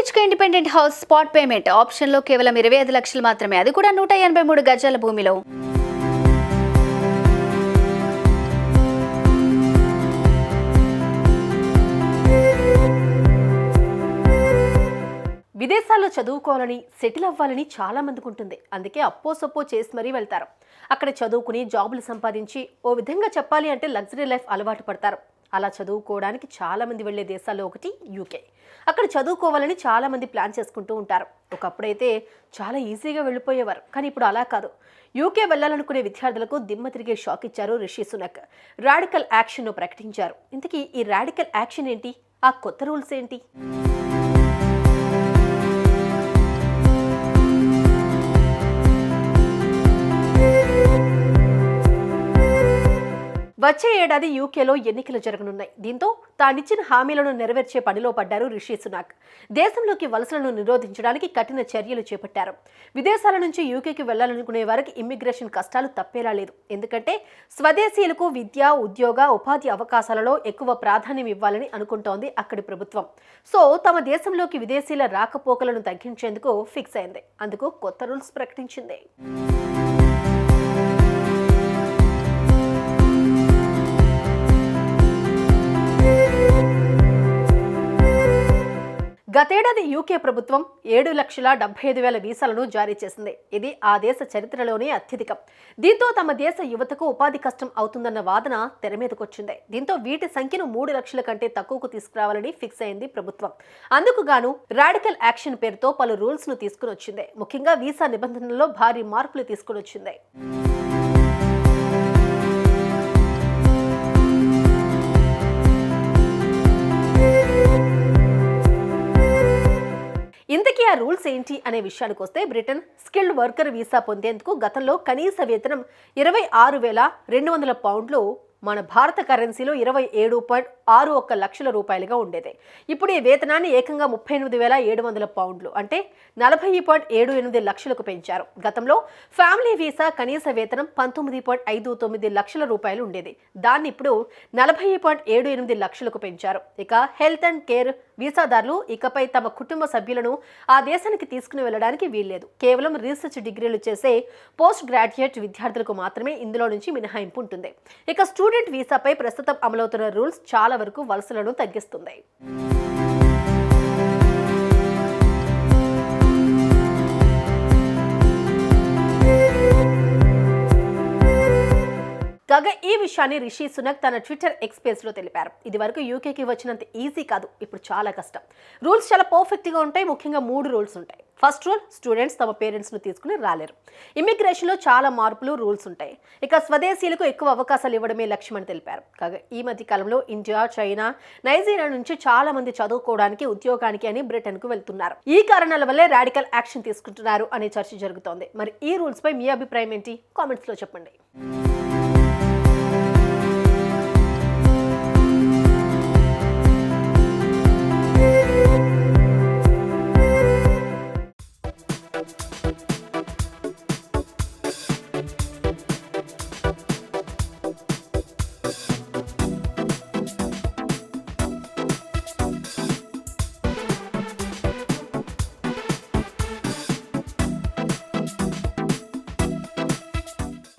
BHK independent house spot payment ఆప్షన్లో కేవలం ఇరవై ఐదు లక్షలు మాత్రమే. అది కూడా నూట ఎనభై మూడు గజాల భూమిలో. విదేశాల్లో చదువుకోవాలని సెటిల్ అవ్వాలని చాలా మందికి ఉంటుంది. అందుకే అప్పో సొప్పో చేసి మరీ వెళ్తారు. అక్కడ చదువుకుని జాబులు సంపాదించి ఓ విధంగా చెప్పాలి అంటే లగ్జరీ లైఫ్ అలవాటు పడతారు. అలా చదువుకోవడానికి చాలామంది వెళ్ళే దేశాల్లో ఒకటి యూకే అక్కడ చదువుకోవాలని చాలామంది ప్లాన్ చేసుకుంటూ ఉంటారు. ఒకప్పుడైతే చాలా ఈజీగా వెళ్ళిపోయేవారు కానీ ఇప్పుడు అలా కాదు. యూకే వెళ్ళాలనుకునే విద్యార్థులకు దిమ్మ తిరిగే షాక్ ఇచ్చారు రిషి సునక్. రాడికల్ యాక్షన్ను ప్రకటించారు. ఇంతకీ ఈ రాడికల్ యాక్షన్ ఏంటి? ఆ కొత్త రూల్స్ ఏంటి? వచ్చే ఏడాది యూకేలో ఎన్నికలు జరగనున్నాయి. దీంతో తానిచ్చిన హామీలను నెరవేర్చే పనిలో పడ్డారు రిషి సునాక్. దేశంలోకి వలసలను నిరోధించడానికి కఠిన చర్యలు చేపట్టారు. విదేశాల నుంచి యూకేకి వెళ్ళాలనుకునే వారికి ఇమ్మిగ్రేషన్ కష్టాలు తప్పేలా లేదు. ఎందుకంటే స్వదేశీయులకు విద్య ఉద్యోగ ఉపాధి అవకాశాలలో ఎక్కువ ప్రాధాన్యం ఇవ్వాలని అనుకుంటోంది అక్కడి ప్రభుత్వం. సో తమ దేశంలోకి విదేశీయుల రాకపోకలను తగ్గించేందుకు ఫిక్స్ అయింది. అందుకు కొత్త రూల్స్ ప్రకటించింది. గతేడాది యూకే ప్రభుత్వం ఏడు లక్షల డెబ్బై ఐదు వేల వీసాలను జారీ చేసింది. ఇది ఆ దేశ చరిత్రలోనే అత్యధికం. దీంతో తమ దేశ యువతకు ఉపాధి కష్టం అవుతుందన్న వాదన తెర మీదకొచ్చింది దీంతో వీటి సంఖ్యను మూడు లక్షల కంటే తక్కువకు తీసుకురావాలని ఫిక్స్ అయింది ప్రభుత్వం. అందుకు గాను రాడికల్ యాక్షన్ పేరుతో పలు రూల్స్ను తీసుకుని వచ్చింది. ముఖ్యంగా వీసా నిబంధనల్లో భారీ మార్పులు తీసుకుని వచ్చింది. ఇండియా రూల్స్ ఏంటి అనే విషయానికి వస్తే బ్రిటన్ స్కిల్డ్ వర్కర్ వీసా పొందేందుకు గతంలో కనీస వేతనం ఇరవై ఆరు వేల రెండు వందల పౌండ్లు మన భారత కరెన్సీలో ఇరవై ఏడు పాయింట్ ఆరు ఒక్క లక్షల రూపాయలుగా ఉండేది. ఇప్పుడు ఈ వేతనాన్ని ఏకంగా ముప్పై ఎనిమిది వేల ఏడు వందల పౌండ్లు అంటే నలభై పాయింట్ ఏడు ఎనిమిది లక్షలకు పెంచారు. గతంలో ఫ్యామిలీ వీసా కనీస వేతనం పంతొమ్మిది పాయింట్ ఐదు తొమ్మిది లక్షల రూపాయలు ఉండేది. దాన్ని ఇప్పుడు నలభై పాయింట్ ఏడు ఎనిమిది లక్షలకు పెంచారు. ఇక హెల్త్ అండ్ కేర్ వీసాదారులు ఇకపై తమ కుటుంబ సభ్యులను ఆ దేశానికి తీసుకుని వెళ్ళడానికి వీల్లేదు. కేవలం రీసెర్చ్ డిగ్రీలు చేసే పోస్ట్ గ్రాడ్యుయేట్ విద్యార్థులకు మాత్రమే ఇందులో నుంచి మినహాయింపు ఉంటుంది. ఇక స్టూడెంట్ వీసాపై ప్రస్తుతం అమలవుతున్న రూల్స్ చాలా వరకు వలసలను తగ్గిస్తుంది. కాగా ఈ విషయాన్ని రిషి సునక్ తన ట్విట్టర్ ఎక్స్పేస్లో తెలిపారు. ఇది వరకు యూకేకి వచ్చినంత ఈజీ కాదు ఇప్పుడు చాలా కష్టం. రూల్స్ చాలా పర్ఫెక్ట్గా ఉంటాయి ముఖ్యంగా మూడు రూల్స్ ఉంటాయి. ఫస్ట్ రూల్ స్టూడెంట్స్ తమ పేరెంట్స్ను తీసుకుని రాలేరు. ఇమ్మిగ్రేషన్లో చాలా మార్పులు రూల్స్ ఉంటాయి. ఇక స్వదేశీయులకు ఎక్కువ అవకాశాలు ఇవ్వడమే లక్ష్యమని తెలిపారు. కాగా ఈ మధ్య కాలంలో ఇండియా చైనా నైజీరియా నుంచి చాలా మంది చదువుకోవడానికి ఉద్యోగానికి అని బ్రిటన్కు వెళ్తున్నారు. ఈ కారణాల వల్లే రాడికల్ యాక్షన్ తీసుకుంటున్నారు అనే చర్చ జరుగుతోంది. మరి ఈ రూల్స్ పై మీ అభిప్రాయం ఏంటి? కామెంట్స్లో చెప్పండి.